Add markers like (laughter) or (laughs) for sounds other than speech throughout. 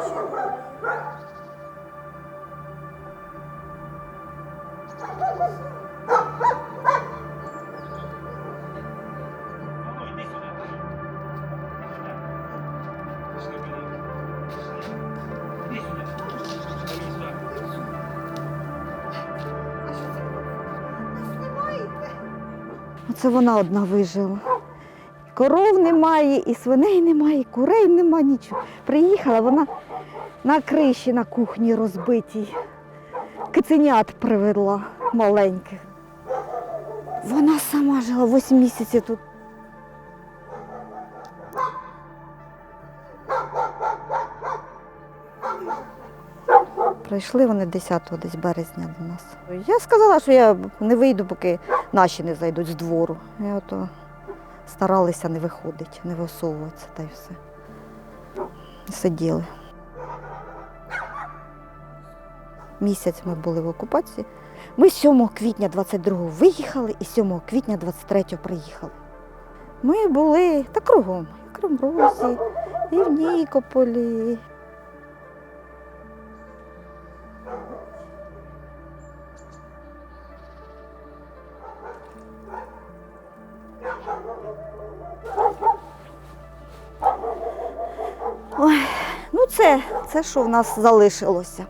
Сюди. Оце вона одна вижила. Коров немає, і свиней немає, і курей немає, нічого. Приїхала вона на криші на кухні розбитій. Киценят привела маленьких. Вона сама жила 8 місяців тут. Прийшли вони 10 десь березня до нас. Я сказала, що я не вийду, поки наші не зайдуть з двору. І ото старалися не виходити, не висовуватися та й все. Сиділи. Місяць ми були в окупації. Ми 7 квітня 22-го виїхали і 7 квітня 23-го приїхали. Ми були та кругом, і в Кримрозі, і в Нікополі, Ой, ну це, це що в нас залишилося.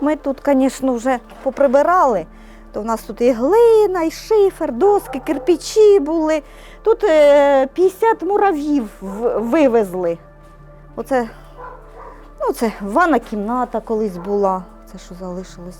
Ми тут, звісно, вже поприбирали, то в нас тут і глина, і шифер, доски, кирпичі були. Тут е, 50 мурав'їв вивезли. Оце, ну, це ванна кімната колись була. Це що залишилось.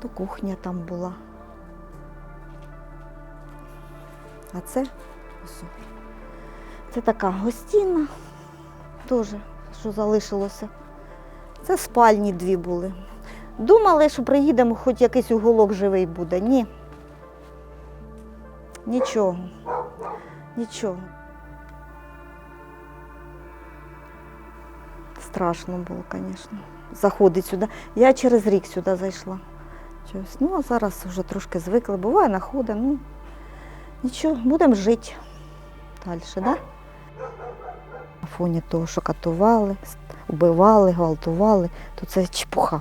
То кухня там була. А це ось. Це така гостінна, теж, що залишилося. Це спальні дві були. Думали, що приїдемо, хоч якийсь уголок живий буде. Ні. Нічого. Нічого. Страшно було, звісно. Заходить сюди. Я через рік сюди зайшла. Щось. Ну, а зараз вже трошки звикли. Буває, находимо. Ну, нічого, будемо жити далі, так? Да? На фоні того, що катували, убивали, гвалтували, то це чепуха.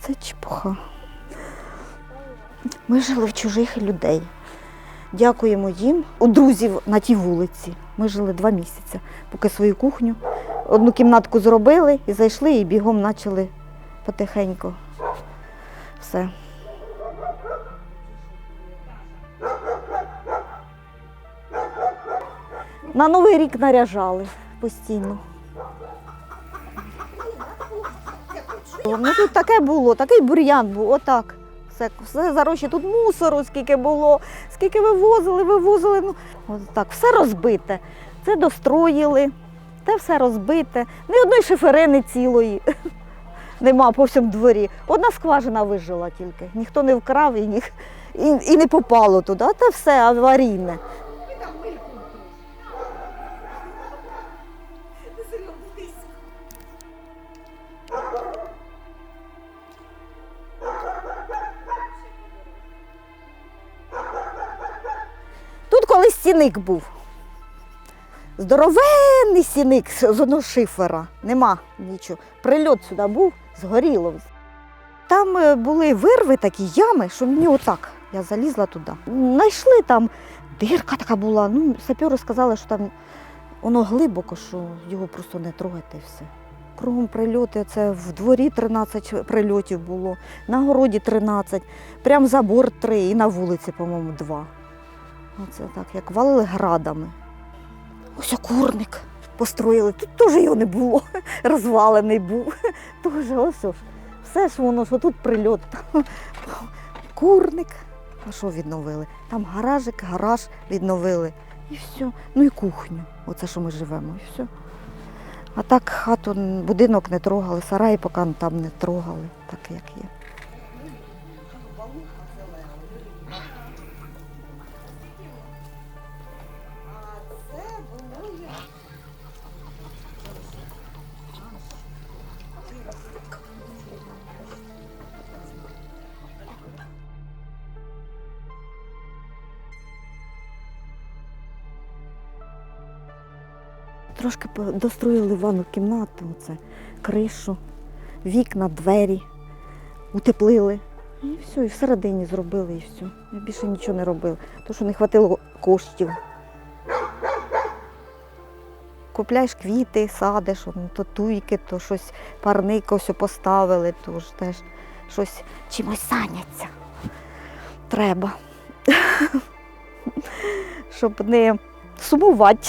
Це чепуха. Ми жили в чужих людей. Дякуємо їм. У друзів на тій вулиці. Ми жили два місяці, поки свою кухню. Одну кімнатку зробили і зайшли, і бігом почали потихеньку. Все. На Новий рік наряжали постійно. Ну тут таке було, такий бур'ян був, отак. Все, все зарощі, тут мусору скільки було, скільки вивозили, вивозили. Ну, от так, все розбите. Це достроїли, те все розбите. Ні одної шиферини цілої нема по всьому дворі. Одна скважина вижила тільки. Ніхто не вкрав і, і, і не попало туди. А те все аварійне. Тут колись стіник був. Здоровенний стіник з з одного шифера. Нема нічого. Прильот сюди був, згоріло. Там е, були вирви, такі ями, що мені отак. Я залізла туди. Найшли там, дирка така була. Ну, сапери сказали, що там воно глибоко, що його просто не трогати все. Кругом прильоти, це в дворі 13 прильотів було, на городі 13, прям забор 3 і на вулиці, по-моєму, 2. Оце так, як валили градами. Ось курник построїли. Тут теж його не було. (laughs) Розвалений був. Тоже ось ж, Все ж воно, що тут прильот. Курник. А що відновили? Там гаражик, гараж відновили. І все. Ну і кухню. Оце що ми живемо. І все. А так хату, будинок не трогали, сараї поки там не трогали, так як є. Трошки достроїли ванну кімнату, оце, кришу, вікна, двері, утеплили. І все, і всередині зробили, і все. Я більше нічого не робила, тому що не вистачило коштів. Купляєш квіти, садиш, то туйки, то щось парник ось поставили, то ж теж щось чимось зайняться. Треба. (laughs) Щоб не сумувати.